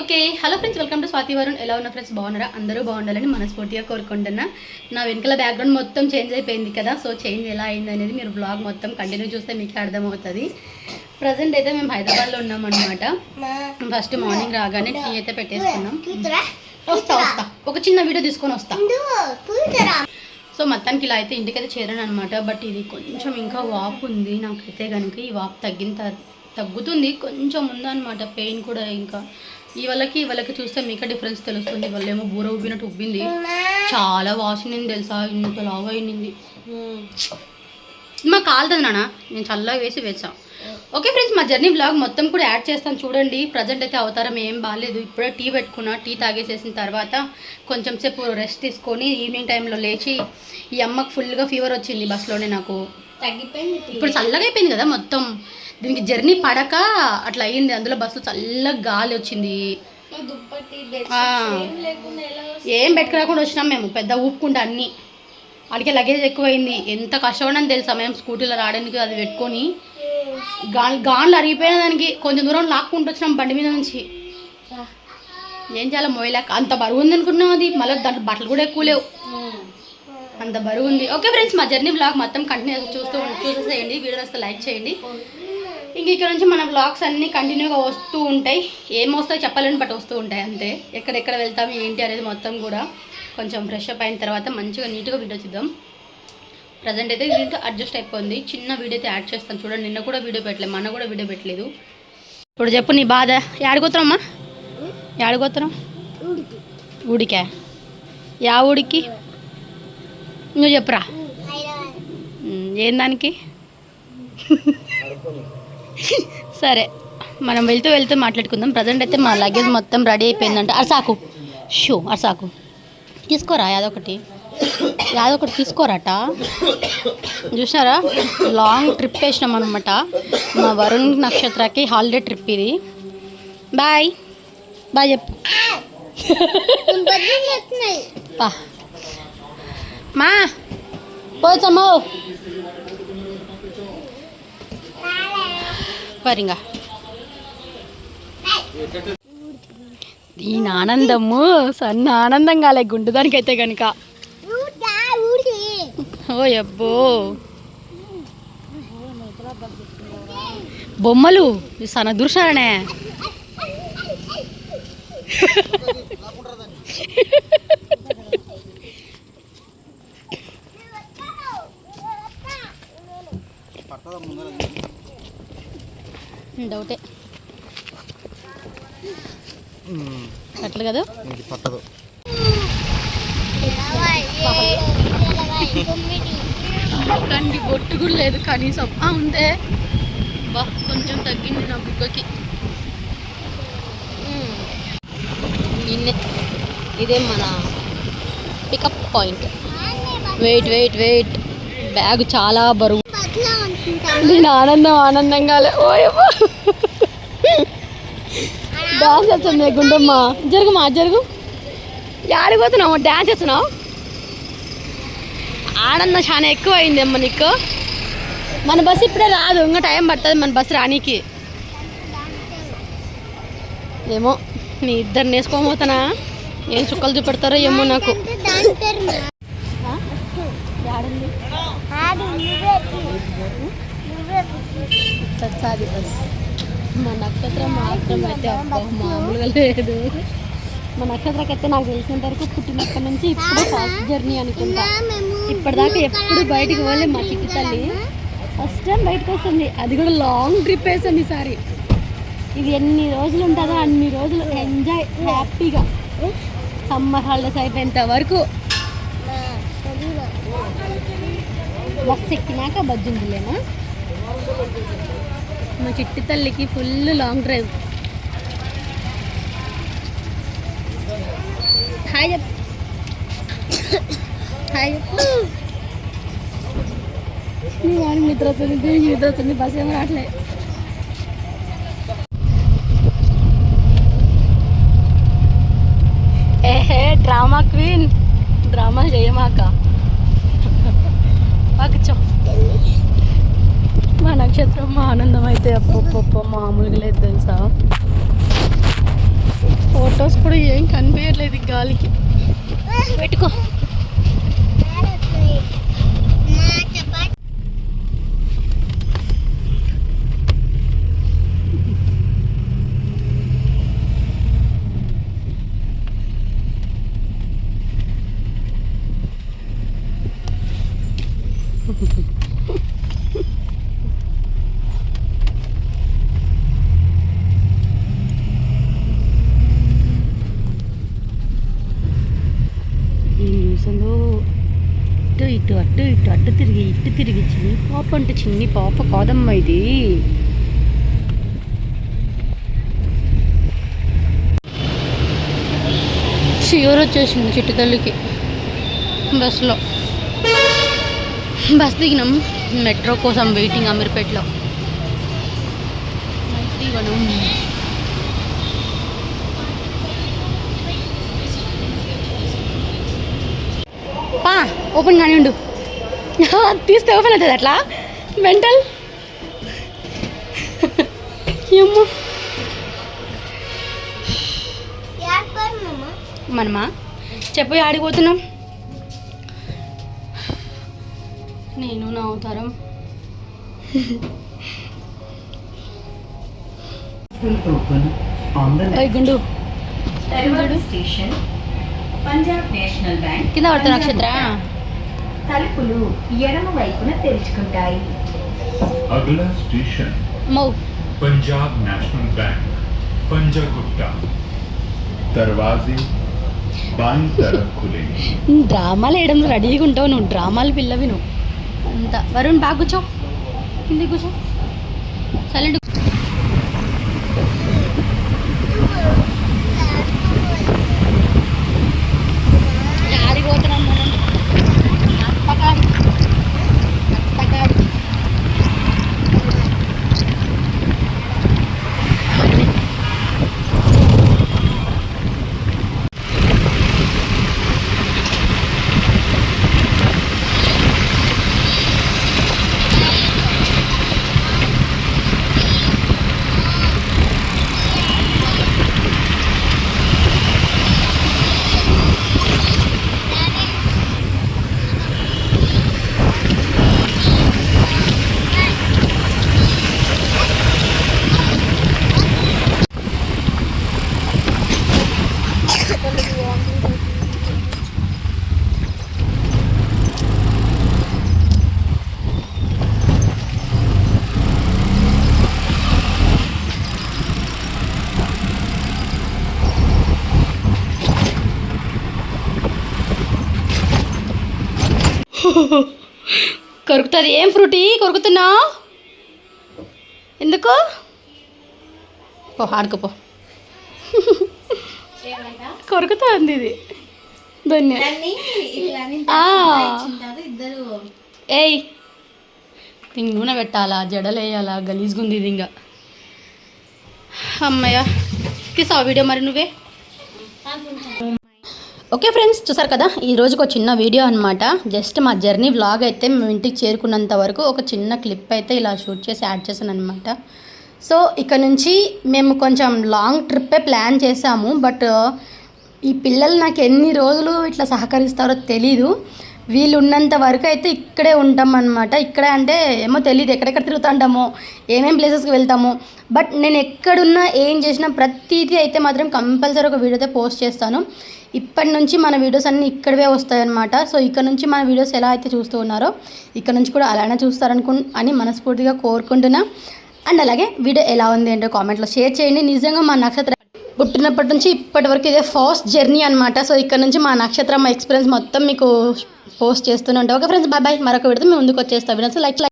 Okay hello friends welcome to Swathi Varun ఎలా ఉన్న friends బాగున్నారా? అందరూ బాగుండాలని మనస్ఫూర్తిగా కోరుకుంటున్నా. నా వెనకాల బ్యాక్గ్రౌండ్ మొత్తం చేంజ్ అయిపోయింది కదా సో చేంజ్ ఎలా అయింది అనేది మీరు బ్లాగ్ మొత్తం కంటిన్యూ చూస్తే మీకు అర్థమవుతుంది. ప్రజెంట్ అయితే మేము హైదరాబాద్లో ఉన్నాం అనమాట ఫస్ట్ మార్నింగ్ రాగానే టీ అయితే పెట్టేసుకున్నాం. వస్తా వస్తా. ఒక చిన్న వీడియో తీసుకొని వస్తా. సో మొత్తానికి ఇలా అయితే ఇంటికైతే చేరాను అనమాట బట్ ఇది కొంచెం ఇంకా వాపు ఉంది. నాకైతే కనుక ఈ వాపు తగ్గిన తగ్గుతుంది. కొంచెం ఉందన్నమాట పెయిన్ కూడా ఇంకా. ఈ వాళ్ళకి ఈ వాళ్ళకి చూస్తే మీకు డిఫరెన్స్ తెలుస్తుంది. వాళ్ళేమో బూర ఉబ్బినట్టు ఉబ్బింది. చాలా వాసినింది తెలుసా? ఇంత లావు అయింది. మా కాలుతుంది నాన్న నేను చల్లగా వేసి వేసా. ఓకే ఫ్రెండ్స్ మా జర్నీ బ్లాగ్ మొత్తం కూడా యాడ్ చేస్తాను చూడండి. ప్రజెంట్ అయితే అవతారం ఏం బాగాలేదు ఇప్పుడే టీ పెట్టుకున్నా టీ తాగేసేసిన తర్వాత కొంచెం సేపు రెస్ట్ తీసుకొని ఈవినింగ్ టైంలో లేచి ఈ అమ్మకు ఫుల్గా ఫీవర్ వచ్చింది బస్సులోనే నాకు. తగ్గిపోయింది ఇప్పుడు చల్లగా అయిపోయింది కదా మొత్తం. దీనికి జర్నీ పడక అట్లా అయ్యింది. అందులో బస్సులో చల్లగా గాలి వచ్చింది. ఏం పెట్టుకురాకుండా వచ్చినాం మేము. పెద్ద ఊపుకుంటా అన్నీ. అడిగే లగేజ్ ఎక్కువైంది. ఎంత కష్టపడని తెలుసా మేము స్కూటీలో రావడానికి అది పెట్టుకొని. గాలి గాన్లు అరిగిపోయిన దానికి కొంచెం దూరం లాక్కుంటూ వచ్చినాం బండి మీద నుంచి. ఏం చేయాలి మోయలేక అంత బరువు ఉంది అనుకున్నాం అది. మళ్ళీ దాంట్లో బట్టలు కూడా ఎక్కువ లేవు. అంత బరువు ఉంది. ఓకే ఫ్రెండ్స్ మా జర్నీ బ్లాగ్ మొత్తం కంటిన్యూ చూస్తూ చూసేసేయండి. వీడియో వస్తే లైక్ చేయండి. ఇంక ఇక్కడ నుంచి మన బ్లాగ్స్ అన్నీ కంటిన్యూగా వస్తూ ఉంటాయి. ఏం వస్తాయో చెప్పలేని బట్ వస్తూ ఉంటాయి అంతే. ఎక్కడెక్కడ వెళ్తాం ఏంటి అనేది మొత్తం కూడా కొంచెం ఫ్రెష్ అప్ అయిన తర్వాత మంచిగా నీట్గా వీడియో చూద్దాం. ప్రజెంట్ అయితే దీంతో అడ్జస్ట్ అయిపోయింది. చిన్న వీడియో అయితే యాడ్ చేస్తాను. చూడండి నిన్న కూడా వీడియో పెట్టలేదు మొన్న కూడా వీడియో పెట్టలేదు. ఇప్పుడు చెప్పు నీ బాధ. ఏడుకోతున్నామ్మా ఏడుకోతున్నాం ఊడికా? యా ఊడికి? నువ్వు చెప్పురా. ఏం దానికి? సరే మనం వెళ్తూ వెళ్తూ మాట్లాడుకుందాం. ప్రజెంట్ అయితే మా లగేజ్ మొత్తం రెడీ అయిపోయిందంట. అరసాకు షూ అరసాకు తీసుకోరా యాదొకటి. యాదొకటి తీసుకోరాట. చూసారా లాంగ్ ట్రిప్ వేసినాం అనమాట మా వరుణ్ నక్షత్రకి హాలిడే ట్రిప్ ఇది. బాయ్. బాయ్ చెప్పు. మా పోచమ్మో పరింగా దీని ఆనందము సన్న ఆనందం కాలే గుండుదానికైతే కనుక ఓ అబ్బో బొమ్మలు సన దృశ్యాలనే డౌటే. అట్లా కదా? పట్టదు. కండి బొట్టు కూడా లేదు కనీసం. ఆ, ఉందే. బా కొంచెం తగ్గింది నా బుగ్గకి. ఇన్నే ఇదే మన pickup point wait wait wait bag చాలా బరువు. నేను ఆనందం ఆనందంగా లే- ఓయమ్మా డాన్స్ వచ్చింది గుండమ్మ. జరుగుమా జరుగు. ఆడిపోతున్నావు డాన్స్ వచ్చినావు ఆనందం చాలా ఎక్కువ అయింది అమ్మ నీకు. మన బస్సు ఇప్పుడే రాదు ఇంకా టైం పడుతుంది మన బస్సు రానీకి. ఏమో నీ ఇద్దరు నేసుకోపోతానా ఏం చుక్కలు చూపెడతారో ఏమో నాకు. బస్ మా నక్షత్రం మాత్రం అయితే మామూలుగా లేదు. మా నక్షత్రకి అయితే నాకు తెలిసినంత వరకు పుట్టినప్పటి నుంచి ఇప్పుడు ఫస్ట్ జర్నీ అనుకుంటా. ఇప్పటిదాకా ఎప్పుడు బయటికి పోలే మా చిక్కి తల్లి. ఫస్ట్ టైం బయటకు వస్తుంది. అది కూడా లాంగ్ ట్రిప్ వేసాను ఈసారి ఇది ఎన్ని రోజులు ఉంటుందో అన్ని రోజులు ఎంజాయ్ హ్యాపీగా. సమ్మర్ హాలిడేస్ అయిపోయేంత వరకు. బస్ ఎక్కినాక బజ్జుందిలేమా మా చిట్టి తల్లికి ఫుల్ లాంగ్ డ్రైవ్ హాయ్ చెప్పు. హాయ్ చెప్పు. నీ వాడికి నిద్ర వస్తుంది దీనికి నిద్ర వస్తుంది బస్ ఏమో రావట్లే. ఏహే డ్రామా క్వీన్. డ్రామా చేయమాక పాకచ్చో మా నక్షత్రం మా ఆనందం అయితే అప్పప్ప మామూలుగా లేదు తెలుసా? ఫొటోస్ కూడా ఏం కనిపించట్లేదు గాలికి. పెట్టుకో. ఏం చూసిందో ఇటు ఇటు అటు ఇటు అటు తిరిగి ఇటు తిరిగి. చిన్ని పాప అంటే చిన్ని పాప కాదమ్మా ఇది. షియూర్ వచ్చేసింది చిట్టు తల్లికి. బస్సులో. బస్ దిగినాం. మెట్రో కోసం వెయిటింగ్ అమీర్పేటలో. మైత్రివనం పా ఓపెన్ కానీ ఉండు. తీస్తే ఓపెన్ అవుతుంది అట్లా? మెంటల్ ఏమో మనమా? చెప్పు ఆడిపోతున్నాం నేను నా అవతారం. గుండు. పంజాబ్ నేషనల్ బ్యాంక్ కింద పడుతుంది నక్షత్ర. తలుపులు ఎడమ వైపున తెరుచుకుంటాయి. స్టేషన్. పంజాబ్ నేషనల్ బ్యాంక్ దర్వాజే డ్రామాలు వేయడం రెడీగా ఉంటావు నువ్వు డ్రామాలు పిల్లవి నువ్వు. అంత. వరుణ్ బాగా కూర్చో. కింద కూర్చో. సైలెంట్ కొరుకుతుంది. ఏం ఫ్రూటీ? కొరుకుతున్నా? ఎందుకు? పో ఆడుకోపో కొరుకుతుంది ఇది. ధన్య ఏయ్ దీనికి నూనె పెట్టాలా? జడలు వేయాలా గలీజ్గుంది ఇది ఇంకా. అమ్మయ్య తీసావా వీడియో మరి నువ్వే? ఓకే ఫ్రెండ్స్ చూసారు కదా? ఈ రోజుకి ఒక చిన్న వీడియో అనమాట జస్ట్ మా జర్నీ వ్లాగ్ అయితే మేము ఇంటికి చేరుకున్నంత వరకు ఒక చిన్న క్లిప్ అయితే ఇలా షూట్ చేసి యాడ్ చేశాను అనమాట సో ఇక్కడ నుంచి మేము కొంచెం లాంగ్ ట్రిప్పే ప్లాన్ చేసాము బట్ ఈ పిల్లలు నాకు ఎన్ని రోజులు ఇట్లా సహకరిస్తారో తెలీదు. వీళ్ళు ఉన్నంత వరకు అయితే ఇక్కడే ఉంటాం అనమాట ఇక్కడే అంటే ఏమో తెలియదు ఎక్కడెక్కడ తిరుగుతుంటామో ఏమేం ప్లేసెస్కి వెళ్తామో. బట్ నేను ఎక్కడున్నా ఏం చేసినా ప్రతిదీ అయితే మాత్రం కంపల్సరీ ఒక వీడియో అయితే పోస్ట్ చేస్తాను. ఇప్పటి నుంచి మన వీడియోస్ అన్నీ ఇక్కడవే వస్తాయన్నమాట. సో ఇక్కడ నుంచి మన వీడియోస్ ఎలా అయితే చూస్తూ ఉన్నారో ఇక్కడ నుంచి కూడా అలానే చూస్తారనుకు అని మనస్ఫూర్తిగా కోరుకుంటున్నా. అండ్ అలాగే వీడియో ఎలా ఉంది ఏంటో కామెంట్లో షేర్ చేయండి. నిజంగా మా నక్షత్ర పుట్టినప్పటి నుంచి ఇప్పటి వరకు ఇదే ఫస్ట్ జర్నీ అనమాట సో ఇక్కడ నుంచి మా నక్షత్రం ఎక్స్పీరియన్స్ మొత్తం మీకు పోస్ట్ చేస్తూనే ఉంటాం. Okay friends bye bye. మరొక విడత మేము ముందుకు వచ్చేస్తాం. Videos like.